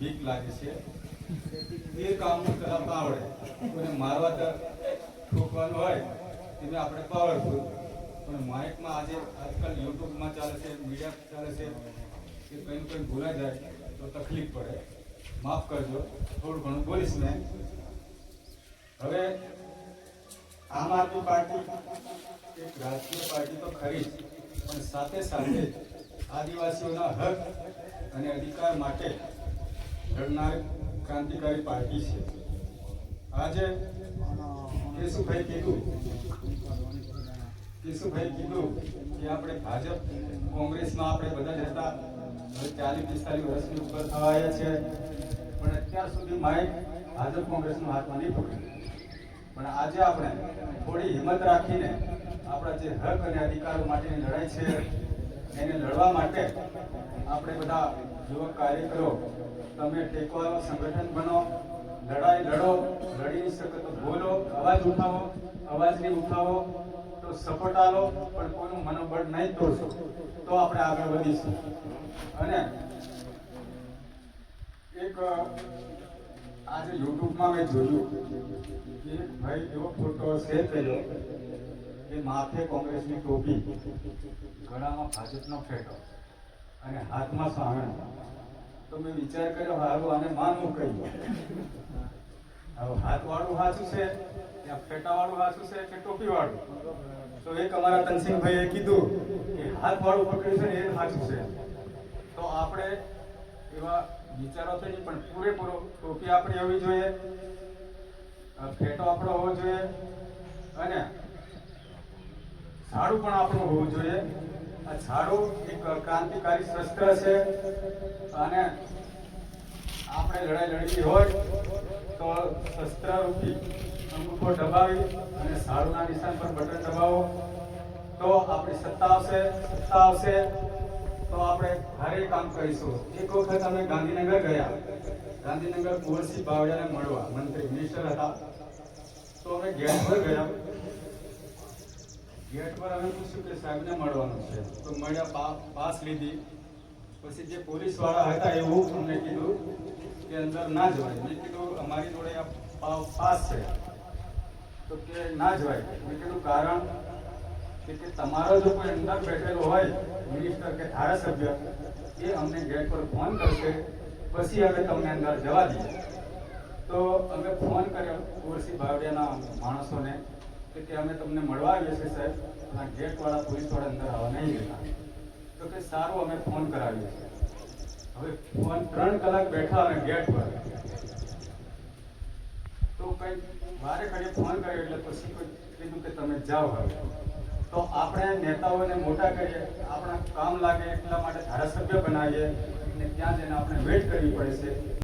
બીક લાગે છે. એ કામનું કરાવતા આવડે કોઈને મારવા તો ઠોકવાનું હોય, એને આપણે પાવરફુલ પણ માઇકમાં આજે આજકાલ યુટ્યુબમાં ચાલે છે, મીડિયા ચાલે છે, કે કંઈ કંઈ ભૂલાઈ જાય તો તકલીફ પડે. માફ કરજો, થોડું ઘણું બોલીશ મેં હવે આમ આદમી પાર્ટી એક રાજકીય પાર્ટી તો ખરી જ, પણ સાથે સાથે આદિવાસીઓના હક અને અધિકાર માટે લડનાર ક્રાંતિકારી પાર્ટી છે. આજે કેશુભાઈ કીધું કેશુભાઈ કીધું કે આપણે ભાજપ, કોંગ્રેસમાં આપણે બધા જ હતા. હવે ચાલીસ, પિસ્તાલીસ વર્ષની ઉપર થવા આવ્યા છે. પણ અત્યાર સુધી માઇક ભાજપ, કોંગ્રેસનો હાથમાં નહીં પકડ્યું. પણ આજે આપણે થોડી હિંમત રાખીને આપણા જે હક અને અધિકારો માટેની લડાઈ છે, એને લડવા માટે આપણે બધા યુવક કાર્યકરો તમે ટેકવાળો સંગઠન બનો, લડાઈ લડો, લડી નહીં શકો તો બોલો, અવાજ ઉઠાવો અવાજ નહીં ઉઠાવો, તો સપોર્ટ આલો, પણ કોઈનું મનોબળ નહીં તોડશો. તો આપણે આગળ વધીશું. અને એક આજે યુટ્યુબમાં મેં જોયું કે ભાઈ એવો ફોટો શેર કર્યો કે માથે કોંગ્રેસની ટોપી, ગળામાં ભાજપનો ફેટો અને હાથમાં સાવણ તો મેં વિચાર કર્યો, હારું, આને માનવું કહ્યું હવે હાથ વાળું હાચું છે ત્યાં ફેટા વાળું હાચું છે, કે ટોપી વાળું તો એક અમારા તનસિંહભાઈએ કીધું કે હાથ વાળું પકડ્યું છે ને એ હાચું છે. તો આપણે એવા વિચારો થઈ નહીં, પણ પૂરેપૂરો ટોપી આપણી હોવી જોઈએ ફેટો આપણો હોવો જોઈએ, અને ઝાડું પણ આપણું હોવું જોઈએ. આ ઝાડુ એક ક્રાંતિકારી શસ્ત્ર છે અને આપણે લડાઈ લડવી હોય તો શસ્ત્ર રૂપી અંગૂઠો દબાવી અને ઝાડુના નિશાન પર બટન દબાવો. તો આપણી સત્તા આવશે સત્તા આવશે. તો આપણે ભારે કામ કરીશું. એક વખત અમે ગાંધીનગર ગયા. ગાંધીનગર કુંવરસિંહ બાવળિયાને મળવા. મંત્રી મિનિસ્ટર હતા. તો અમે ગેસ પર ગયા. ગેટ પર અમે પૂછ્યું કે સાહેબને મળવાનું છે. તો મળ્યા પાસ લીધી. પછી જે પોલીસવાળા હતા એવું અમને કીધું કે અંદર ના જવાય. મેં કીધું, અમારી જોડે આ પાસ છે. તો કે, ના જવાય. મેં કીધું, કારણ કે તમારો જો કોઈ અંદર બેઠેલો હોય, મિનિસ્ટર કે ધારાસભ્ય, એ અમને ગેટ પર ફોન કરશે. પછી અમે તમને અંદર જવા દઈએ. તો અમે ફોન કર્યો કુંવરસિંહ બાવડિયાના માણસોને. કે અમે તમને મળવા આવીએ છીએ સાહેબ, અને ગેટ વાળા પોલીસવાળા અંદર આવવા નહીં દેતા તો કે સારું, અમે ફોન કરાવીએ છીએ. હવે ફોન ત્રણ કલાક બેઠા અને ગેટ પર. તો કઈ મારે ઘડીએ ફોન કર્યો એટલે પછી કોઈ કીધું કે તમે જાઓ હવે. તો આપણે નેતાઓને મોટા કરીએ, આપણા કામ લાગે એટલા માટે ધારાસભ્ય બનાવીએ અને ત્યાં જઈને આપણે વેટ કરવી પડે છે.